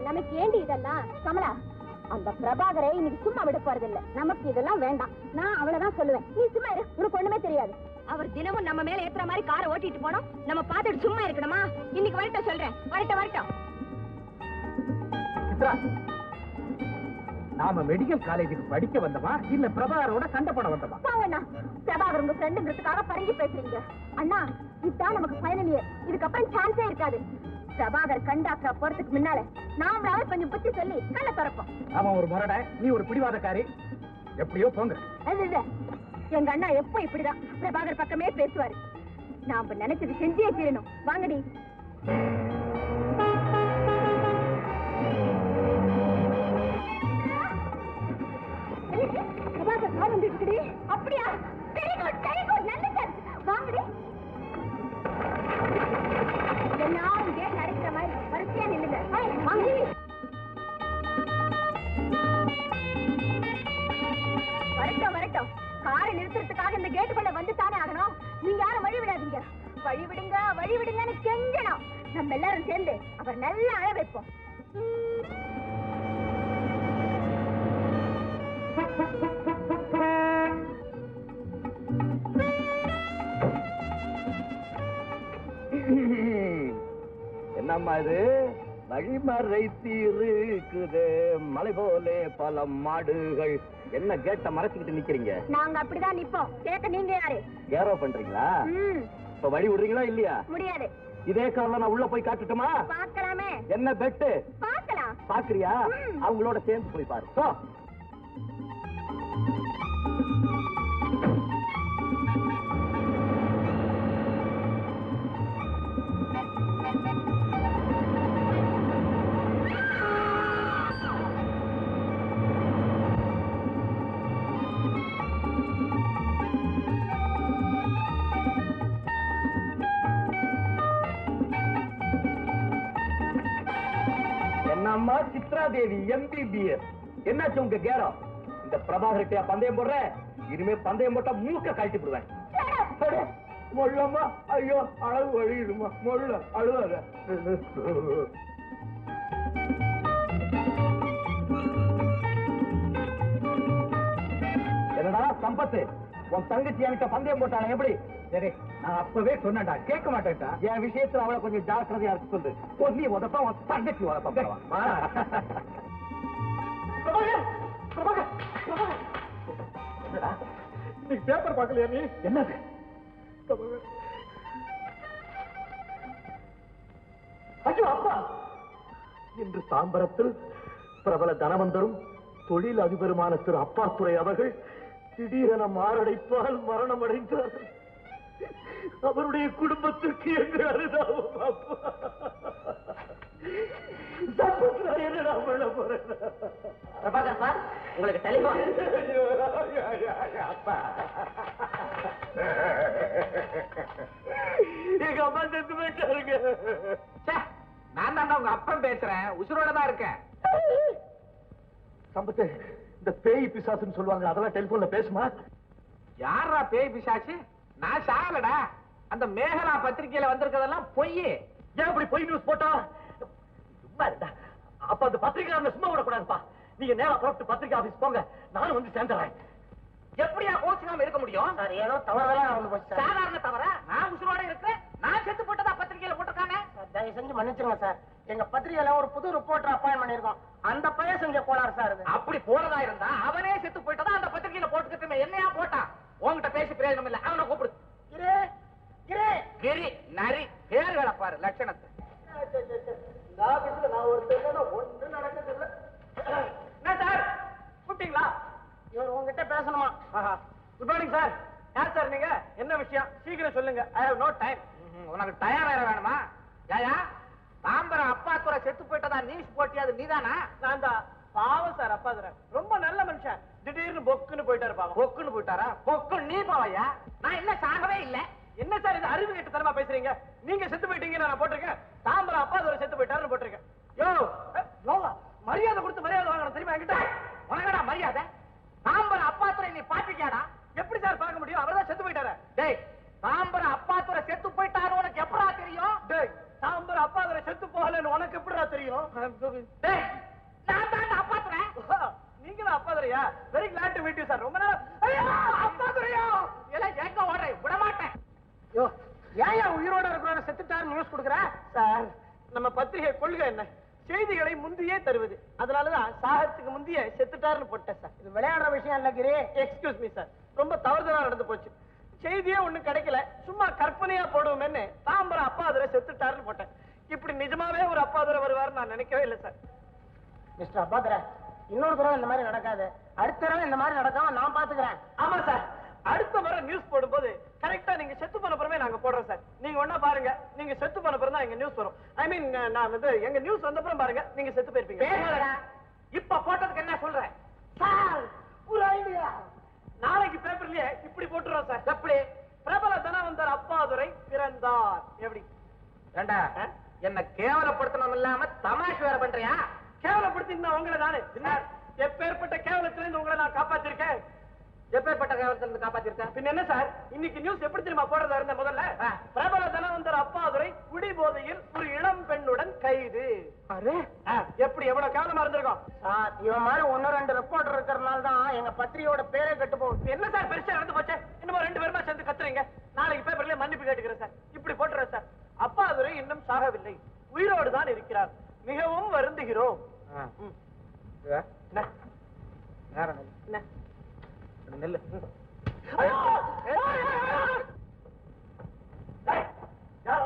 நமக்கு ஏண்டி இதெல்லாம்? கமலா அந்த பிரபாகரை இன்னைக்கு சும்மா விட போறது இல்ல நமக்கு இதெல்லாம் வேண்டாம். நான் அவ்வளவுதான் சொல்லுவேன். நீ சும்மா இரு. உனக்கு ஒண்ணுமே தெரியாது. அவர் தினமும் நம்ம மேல ஏத்துற மாதிரி காரை ஓட்டிட்டு போனோம். நம்ம பார்த்துட்டு சும்மா இருக்கணுமா? இன்னைக்கு வரட்டும் சொல்றேன். வரட்டும் வரட்டும். நாம மெடிக்கல் காலேஜுக்கு படிக்க வந்தோமா இல்ல பிரபாகரோட சண்டை போட வந்தோமா போங்கண்ணா பிரபாகர் உங்க ஃப்ரெண்டுங்கிறதுக்காக பறங்கி பேசுறீங்க. அண்ணா இதுதான் நமக்கு இயர் இதுக்கப்புறம் சான்ஸே இருக்காது. பிரபாகர் கண்டாக்டா போறதுக்கு முன்னால நாமளாவே கொஞ்சம் புத்தி சொல்லி கண்ணை திறப்போம். அவன் ஒரு முரட. நீ ஒரு பிடிவாதக்காரி. எப்படியோ போங்க. எங்க அண்ணா எப்போ இப்படிதான். பிரபாகர் பக்கமே பேசுவாரு. நாம நினைச்சது செஞ்சே தீரணும். வாங்கடி. காரை இந்த கேட்டுக்குள்ள வந்து தானே ஆகணும்? நீங்க யாரும் வழி விடாதீங்க? வழி விடுங்க வழி விடுங்கன்னு கெஞ்சணும். நம்ம எல்லாரும் சேர்ந்து அவர் நல்லா அழ வைப்போம். என்னம்மா இது? வழிமறை தீருக்குது மலை போலே பல மாடுகள். என்ன கேட்ட மறைச்சுக்கிட்டு நிக்கிறீங்க? நாங்க அப்படிதான் நிப்போம். கேட்க நீங்க யாரு? கேரோ பண்றீங்களா? இப்ப வழி விடுறீங்களா இல்லையா? முடியாது. இதே கார்ல நான் உள்ள போய் காட்டுட்டுமா? பார்க்கலாமே. என்ன பெட்டு பார்க்கலாம். பாக்குறியா. அவங்களோட சேர்ந்து போய் பாரு. அம்மா சித்ரா தேவி எம்பிபிஎஸ் என்னாச்சு உங்க கேரம்? இந்த பிரபாகர்கிட்டயா பந்தயம் போடுற இனிமே பந்தயம் போட்டா மூக்க கழட்டி விடுவேன். அடே, மொள்ளம்மா ஐயோ அழகு வழியிடுமா மொள்ள அழுவாத. என்னடா சம்பத்து? உன் தங்கச்சி என்கிட்ட பந்தயம் போட்டாங்க எப்படி? சரி நான் அப்பவே சொன்னேன்டா கேட்க மாட்டேன்டா. என் விஷயத்துல அவளை கொஞ்சம் ஜாக்கிரதையா இருக்க சொல்லு. ஓ, நீ உதப்ப உன் தங்கச்சி உதப்ப நீ பேப்பர் பார்க்கலையா நீ? என்னது? ஐயோ அப்பா. இன்று தாம்பரத்தில் பிரபல தனவந்தரும் தொழில் அதிபருமான திரு அப்பாத்துறை அவர்கள் திடீரென மாரடைப்பால் மரணம் அடைந்தார் அவருடைய குடும்பத்திற்கு என்று அனுதாபம் அப்பா பிரபாகர் சார் உங்களுக்கு டெலிபோன் அப்பா. எங்க அம்மா செத்து போயிட்டாருங்க. நான் தான் உங்க அப்பன் பேசுறேன். உசுரோட தான் இருக்கேன். சம்பத்து இந்த பேய் பிசாசுன்னு சொல்லுவாங்க அதெல்லாம் டெலிபோன்ல பேசுமா? யாரா பேய் பிசாச்சு நான் சாகலடா. அந்த மேகலா பத்திரிக்கையில வந்திருக்கிறதெல்லாம் பொய் ஏன் அப்படி பொய் நியூஸ் போட்டா? சும்மா இருந்தா அப்ப அந்த பத்திரிக்கை சும்மா விடக்கூடாதுப்பா. நீங்க நேரா புறப்பட்டு பத்திரிக்கை ஆபீஸ் போங்க. நானும் வந்து சேர்ந்துறேன். எப்படியா கோச்சுக்காம இருக்க முடியும்? சார் ஏதோ தவறுதெல்லாம் வந்து போச்சு சாதாரண தவிர நான் உசுரோட இருக்கிறேன் நான் செத்து போட்டதா பத்திரிக்கையில போட்டிருக்கானே சார், தயவு செஞ்சு மன்னிச்சிருங்க சார். எங்க பத்திரிகையில ஒரு புது ரிப்போர்ட்டர் அப்பாயின் பண்ணிருக்கோம் அந்த பையன் செஞ்ச கோளாறு சார் அப்படி போறதா இருந்தா அவனே செத்து போயிட்டதா அந்த பத்திரிக்கையில போட்டுக்கிட்டு என்னையா போட்டான்? உன்கிட்ட பேசி பிரயோஜனம் இல்ல. அவனை கூப்பிடு. Grey grey. கிரி நரி பேர்களை பாரு லட்சணத்தை. நான் ஒருத்தர் என்ன சார்? கூப்பிட்டீங்களா? இவர் உங்ககிட்ட பேசணுமா? குட் மார்னிங் சார் யார் சார் நீங்க? என்ன விஷயம்? சீக்கிரம் சொல்லுங்க. ஐ ஹவ் நோ டைம் உனக்கு டயம் வேற வேணுமா? யாயா? தாம்பரம் அப்பா துறை செத்து போயிட்டதா நியூஸ் போட்டி அது நீதானா? நான் தான். பாவம் சார் அப்பா ரொம்ப நல்ல மனுஷன். திடீர்னு பொக்குன்னு போயிட்டாரு பாவம். பொக்குன்னு போயிட்டாரா? பொக்கு நீ போவையா நான் என்ன சாகவே இல்ல. என்ன சார் இது அறிவு கெட்ட தரமா பேசுறீங்க? நீங்க செத்து போயிட்டீங்கன்னு நான் போட்டிருக்கேன். தாம்பரம் அப்பா ஒரு செத்து போயிட்டாருன்னு போட்டிருக்கேன். யோ யோவா மரியாதை கொடுத்து மரியாதை வாங்கணும் தெரியுமா என்கிட்ட? உனக்கடா மரியாதை? தாம்பரம் அப்பா துறை நீ பாத்துக்கியாடா எப்படி சார் பார்க்க முடியும்? அவர்தான் செத்து போயிட்டாரு? டேய் தாம்பரம் அப்பா துறை செத்து போயிட்டாரு உனக்கு எப்படா தெரியும்? டேய் தாம்பரம் அப்பா அவரை செத்து போகலன்னு உனக்கு எப்படிடா தெரியும்? டேய் ஐயா very glad to meet you sir ரொம்ப நேரம் ஐயா அப்பா துரையா எல்லாம் எங்க ஓடுறேன் விட மாட்டேன் யோ ஏன் உயிரோட இருக்கிறவன செத்துட்டாரு நியூஸ் கொடுக்குற? சார் நம்ம பத்திரிகை கொள்கை என்ன? செய்திகளை முந்தியே தருவது. அதனாலதான் சாகத்துக்கு முந்தைய செத்துட்டாருன்னு போட்டேன் சார். இது விளையாடுற விஷயம் இல்ல கிரி. எக்ஸ்கியூஸ் மீ சார் ரொம்ப தவறுதலா நடந்து போச்சு. செய்தியே ஒண்ணும் கிடைக்கல. சும்மா கற்பனையா தாம்பரம் அப்பா அதுல செத்துட்டாருன்னு போட்டேன். இப்படி நிஜமாவே ஒரு அப்பா அதுல வருவாருன்னு நான் நினைக்கவே இல்லை சார். மிஸ்டர் அப்பாதுர இன்னொரு தடவை இந்த மாதிரி நடக்காது. அடுத்த தடவை இந்த மாதிரி நடக்காம நான் பாத்துக்கிறேன். ஆமா சார் அடுத்த முறை நியூஸ் போடும்போது கரெக்டா நீங்க செத்து போன பிறமே நாங்க போடுறோம் சார் நீங்க ஒண்ணா பாருங்க. நீங்க செத்து போன பிறகு தான் எங்க நியூஸ் வரும். ஐ மீன் நான் வந்து எங்க நியூஸ் வந்த அப்புறம் பாருங்க. நீங்க செத்து போயிருப்பீங்க. இப்ப போட்டதுக்கு என்ன சொல்ற சார் ஒரு ஐடியா நாளைக்கு பேப்பர்லயே இப்படி போட்டுறோம் சார் எப்படி? பிரபல தனவந்தர் அப்பாதுரை பிறந்தார். எப்படி? ஏண்டா? என்ன கேவலப்படுத்தணும் இல்லாம தமாஷ் வேற பண்றியா? கேவலப்படுத்தினா உங்களை நானே. எப்பேற்பட்ட கேவலத்துல இருந்து உங்களை நான் காப்பாத்திருக்கேன்? எப்பேற்பட்ட கேவலத்துல இருந்து காப்பாத்திருக்க பின்ன என்ன சார்? இன்னைக்கு நியூஸ் எப்படி தெரியுமா போடுறதா இருந்த முதல்ல. பிரபல தனவந்தர் அப்பாதுரை குடிபோதையில் ஒரு இளம் பெண்ணுடன் கைது. எப்படி எவ்வளவு கேவலமா இருந்திருக்கும்? சார் இவன் மாதிரி ஒன்னு ரெண்டு ரிப்போர்ட்டர் இருக்கிறதுனால தான் எங்க பத்திரிகையோட பேரே கெட்டு போகுது. என்ன சார் பெருசா நடந்து போச்சு? இன்னும் ரெண்டு பேருமா சேர்ந்து கத்துறீங்க? நாளைக்கு பேப்பர்ல மன்னிப்பு கேட்டுக்கிறேன் சார். இப்படி போட்டுறேன் சார். அப்பாதுரை இன்னும் சாகவில்லை. உயிரோடு தான் இருக்கிறார். மிகவும் வருந்துகிறோம். ம். என்ன? என்ன? நெல்லு.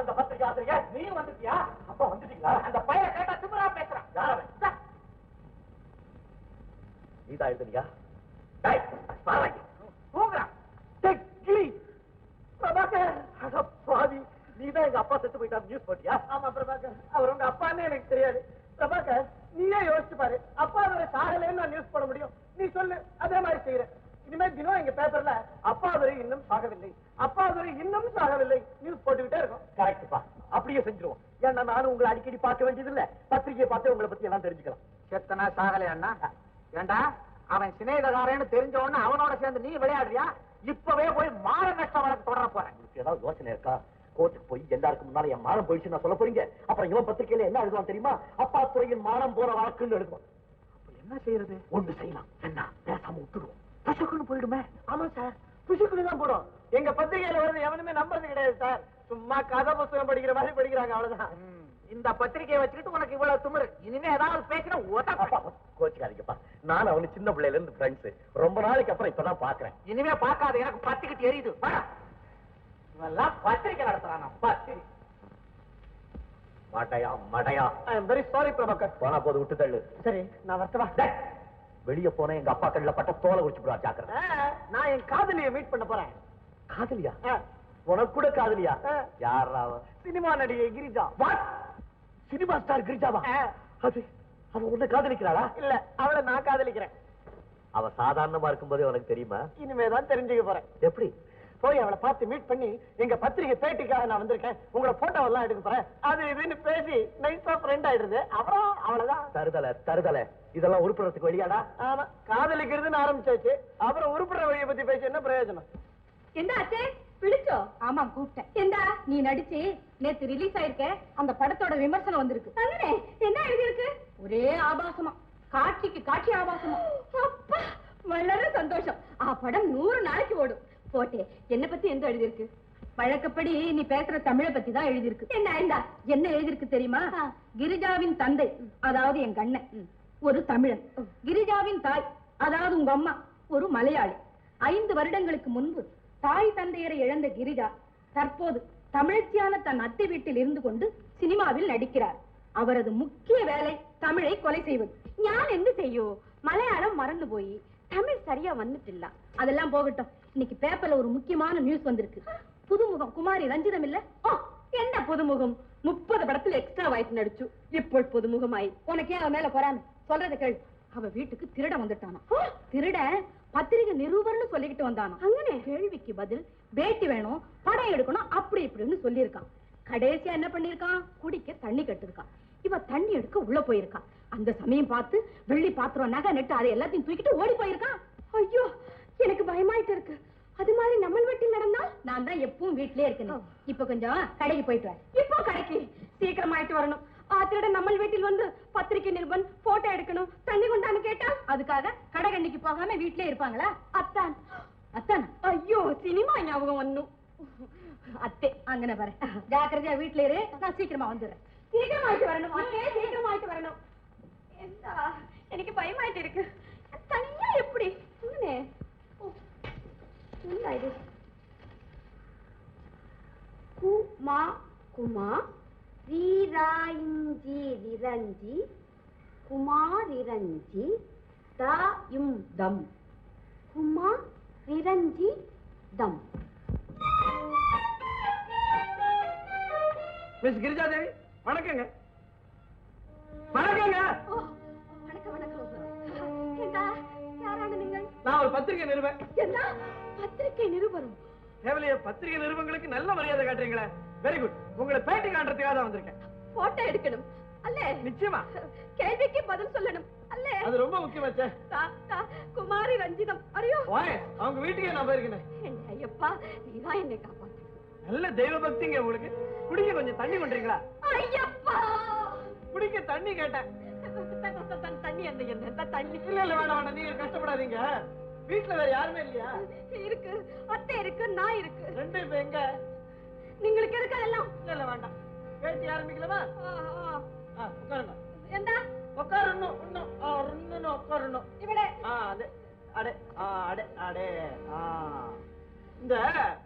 இந்த பத்திரிக்கை ஆசிரியர்? நீ வந்துட்டியா? அப்பா வந்துட்டீங்களா? அந்த பையனை கேட்டா திமிரா பேசுறான். யார். நீதான் எழுதுனியா? பாவி. நீதான் எங்க அப்பா செத்து போயிட்டாரு நியூஸ் போட்டியா? ஆமா பிரபாகர். அவர் உங்க அப்பான்னு எனக்கு தெரியாது. பிரபாகர் நீயே யோசிச்சு பாரு. அப்பா அவரை சாகலைன்னு நான் நியூஸ் போட முடியும். நீ சொல்லு. அதே மாதிரி செய்யறேன் இனிமே தினம் எங்க பேப்பர்ல அப்பா அவரை இன்னும் சாகவில்லை. அப்பா அவரை இன்னும் சாகவில்லை. நியூஸ் போட்டுக்கிட்டே இருக்கும். கரெக்ட்பா அப்படியே செஞ்சிருவோம். ஏன்னா நானும் உங்களை அடிக்கடி பார்க்க வேண்டியது இல்ல பத்திரிகையை பார்த்து உங்களை பத்தி எல்லாம் தெரிஞ்சுக்கலாம். செத்தனா சாகலையா அண்ணா? ஏண்டா? அவன் சிநேகிதகாரன்னு தெரிஞ்ச உடனே அவனோட சேர்ந்து நீ விளையாடுறியா? இப்பவே போய் மான நஷ்ட வழக்கு தொடர போறேன் ஏதாவது யோசனை இருக்கா? கோர்ட்டுக்கு போய் எல்லாருக்கும் முன்னால என் மானம் போயிடுச்சு நான் சொல்ல போறீங்க. அப்புறம் இவன் பத்திரிகையில என்ன எழுதுவான் தெரியுமா? அப்பா துறையின் மானம் போற வழக்குன்னு எழுதுவான். என்ன செய்யறது? ஒண்ணு செய்யலாம். என்ன பேசாம விட்டுடுவோம் பசுக்குன்னு போயிடுமே. ஆமா சார். புசுக்குன்னு தான் போடும் எங்க பத்திரிகையில வருது எவனுமே நம்புறது கிடையாது சார். சும்மா கதை புத்தகம் படிக்கிற மாதிரி படிக்கிறாங்க அவ்வளவுதான். இந்த பத்திரிக்கையை வச்சுக்கிட்டு உனக்கு இவ்வளவு திமிரு. இனிமே ஏதாவது பேசினா கோச்சுக்காதீங்கப்பா. நான் அவனு சின்ன பிள்ளையில இருந்து ஃப்ரெண்ட்ஸ் ரொம்ப நாளைக்கு அப்புறம் இப்பதான் பாக்குறேன் இனிமே பார்க்காத எனக்கு பத்திக்கிட்டு எரியுது. இவெல்லாம் பத்திரிக்கை நடத்துறானா பத்திரிக்கை மடையா மடையா. I am very sorry Prabhakar போனா போது விட்டு தள்ளு. சரி நான் வரட்டுமா டேய், வெளிய போன எங்க அப்பா கண்ணுல பட்ட தோலை குடிச்சு விடுவா ஜாக்கிரதை நான் என் காதலியை மீட் பண்ண போறேன். காதலியா? உனக்கு கூட காதலியா. யாரா சினிமா நடிகை கிரிஜா. வாட் சினிமா ஸ்டார் கிரிஜாவா? அது அவ உன்னை காதலிக்கிறாளா? இல்ல அவளை நான் காதலிக்கிறேன். அவ சாதாரணமா இருக்கும்போதே உனக்கு தெரியுமா? இனிமேதான் தெரிஞ்சுக்க போறேன். எப்படி? போய் அவளை பார்த்து மீட் பண்ணி எங்க பத்திரிகை பேட்டிக்காக நான் வந்திருக்கேன். உங்களோட போட்டோ எல்லாம் எடுக்க போறேன். அது இதுன்னு பேசி நைஸா ஃப்ரெண்ட் ஆயிடுது அப்புறம் அவ்வளவுதான். தருதலை தருதலை. இதெல்லாம் உருப்புறதுக்கு வெளியாடா ஆமா காதலிக்கிறதுன்னு ஆரம்பிச்சாச்சு. அப்புறம் உருப்புற வழியை பத்தி பேசி என்ன பிரயோஜனம்? எந்த அச்சே? பிடிச்சோ ஆமா கூப்பிட்டேன். எந்தா? நீ நடிச்சு நேத்து ரிலீஸ் ஆயிருக்க அந்த படத்தோட விமர்சனம் வந்திருக்கு. தங்கனே என்ன எழுதியிருக்கு? ஒரே ஆபாசமா. காட்சிக்கு காட்சி ஆபாசமா. அப்பா வளர சந்தோஷம். ஆ படம் நூறு நாளைக்கு ஓடும். போட்டே. என்ன பத்தி எந்த எழுதியிருக்கு? வழக்கப்படி நீ பேசுற தமிழை பத்தி தான் எழுதியிருக்கு. என்ன ஐந்தா என்ன எழுதியிருக்கு தெரியுமா? கிரிஜாவின் தந்தை அதாவது என் கண்ணன் ஒரு தமிழன். கிரிஜாவின் தாய் அதாவது உங்க அம்மா ஒரு மலையாளி. ஐந்து வருடங்களுக்கு முன்பு தாய் தந்தையரை இழந்த கிரிஜா தற்போது தமிழச்சியான தன் அத்தை வீட்டில் இருந்து கொண்டு சினிமாவில் நடிக்கிறார். அவரது முக்கிய வேலை தமிழை கொலை செய்வது. ஞான் என்ன செய்யும் மலையாளம் மறந்து போய். தமிழ் சரியா வந்துட்டில்ல. அதெல்லாம் போகட்டும். இன்னைக்கு பேப்பர்ல ஒரு முக்கியமான நியூஸ் வந்திருக்கு. புதுமுகம் குமாரி ரஞ்சிதம் இல்ல? என்ன புதுமுகம்? முப்பது படத்துல எக்ஸ்ட்ரா வாய்ஸ் நடிச்சு. இப்போ புதுமுகமாயி? உனக்கே அவ மேல போறாம? சொல்றத கேள். அவ வீட்டுக்கு திருட வந்துட்டானா திருட பத்திரிகை நிருபர்னு சொல்லிக்கிட்டு வந்தானா அங்கனே? கேள்விக்கு பதில் பேட்டி வேணும் படம் எடுக்கணும் அப்படி இப்படின்னு சொல்லியிருக்கான். கடைசியா என்ன பண்ணிருக்கான் குடிக்க தண்ணி கட்டிருக்கான் இவ தண்ணி எடுக்க உள்ள போயிருக்கான். அந்த சமயம் பார்த்து வெள்ளி பாத்திரம் நகை நெட்டு அதை எல்லாத்தையும் தூக்கிட்டு ஓடி போயிருக்கான். ஐயோ! எனக்கு பயமாயிட்டு இருக்கு. அது மாதிரி நம்ம வீட்டில் நடந்தா நான் தான் எப்பவும் வீட்லயே இருக்கேன். இப்ப கொஞ்சம் கடைக்கு போயிட்டு வரேன். இப்போ கடைக்கு? சீக்கிரமாயிட்டு வரணும். ஆத்திரட நம்ம வீட்டில் வந்து பத்திரிகை நிருபன் போட்டோ எடுக்கணும். தண்ணி கொண்டான்னு கேட்டா அது அதுக்காக கடைகண்ணிக்கு போகாம வீட்லயே இருப்பாங்களா? அத்தான். அத்தான்? ஐயோ சினிமா ஞாபகம் ஒண்ணும் அத்தே அங்கன பாரு. ஜாக்கிரதையா வீட்ல இரு. நான் சீக்கிரமா வந்துடுறேன். சீக்கிரமா ஆயிட்டு வரணும் அத்தே சீக்கிரமா ஆயிட்டு வரணும் எனக்கு பயமாயிட்டு இருக்கு. தனியா எப்படி? இது குமா குமா ரீராயிஞ்சி ரிரஞ்சி குமாரிரஞ்சி தாயும் தம். குமா ரிரஞ்சி தம். மிஸ் கிரிஜா தேவி வணக்கங்க. வணக்கங்க வணக்கம் வணக்கம். நான் ஒரு பத்திரிகை நிறுவன் என்ன? பத்திரிகை நிருபரும். தேவலைய பத்திரிகை நிறுவனங்களுக்கு நல்ல மரியாதை காட்டுறீங்களே. வெரி குட் உங்களை பேட்டி காட்டுறதுக்காக தான் வந்திருக்கேன். போட்டோ எடுக்கணும். அல்ல. நிச்சயமா. கேள்விக்கு பதில் சொல்லணும். அல்ல. அது ரொம்ப முக்கியமாச்சே குமாரி ரஞ்சிதம். அறியோ அவங்க வீட்டுக்கே நான் போயிருக்கேன். ஐயப்பா நீதான் என்னை காப்பாத்து. நல்ல தெய்வ பக்திங்க உங்களுக்கு. குடிக்க கொஞ்சம் தண்ணி பண்றீங்களா ஐயப்பா. குடிக்க தண்ணி கேட்டேன். தண்ணி அந்த என்ன தண்ணி. இல்ல இல்ல வேணாம். நீங்க கஷ்டப்படாதீங்க. வீட்டுல வேற யாருமே இல்லையா? இருக்கு. அத்தை இருக்கு நான் இருக்கு. ரெண்டு இப்ப எங்க? நீங்களுக்கு எதுக்கு அதெல்லாம்? இல்ல இல்ல வேண்டாம். பேட்டி ஆரம்பிக்கலாமா உட்காருங்க. என்ன உட்காரணும் இன்னும் இன்னும் உட்காரணும். இவட அடே அடே அடே அடே இந்த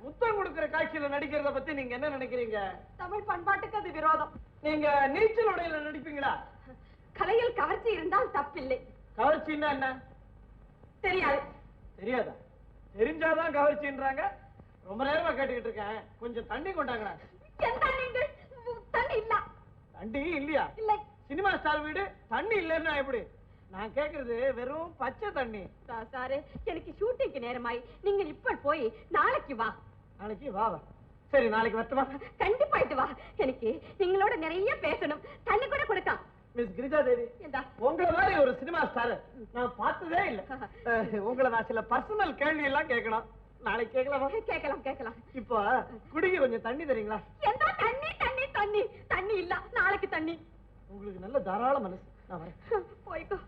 முத்தம் கொடுக்கிற காட்சியில நடிக்கிறத பத்தி நீங்க என்ன நினைக்கிறீங்க? தமிழ் பண்பாட்டுக்கு அது விரோதம். நீங்க நீச்சல் உடையில நடிப்பீங்களா? கலையில் கவர்ச்சி இருந்தால் தப்பில்லை. கவர்ச்சின்னா என்ன? தெரியாது. தெரியாதா? தெரிஞ்சாதான் கவர்ச்சின்றாங்க. ரொம்ப நேரமா கேட்டுக்கிட்டு இருக்கேன். கொஞ்சம் தண்ணி கொண்டாங்க தண்ணி இல்ல. தண்ணி இல்லையா? இல்லை. சினிமா ஸ்டார் வீடு தண்ணி இல்லைன்னா எப்படி? நான் கேக்குறது வெறும் பச்சை தண்ணி. சாரு எனக்கு ஷூட்டிங்க்கு நேரமாய். நீங்க இப்ப போய் நாளைக்கு வா. நாளைக்கு வா வா. சரி நாளைக்கு வரட்டுமா? கண்டிப்பாயிட்டு வா. எனக்கு நீங்களோட நிறைய பேசணும். தண்ணி கூட மிஸ் கிரிஜா தேவி. உங்களை மாதிரி ஒரு சினிமா ஸ்டார் நான் பார்த்ததே இல்ல. உங்களை நான் சில பர்சனல் கேள்வி எல்லாம் கேட்கணும். நாளைக்கு கேட்கலாமா? கேட்கலாம் கேட்கலாம். இப்போ குடிக்க கொஞ்சம் தண்ணி தரீங்களா? எந்த தண்ணி தண்ணி தண்ணி? தண்ணி இல்ல நாளைக்கு தண்ணி. உங்களுக்கு நல்ல தாராள மனசு. நான் வரேன். போய்க்கோ.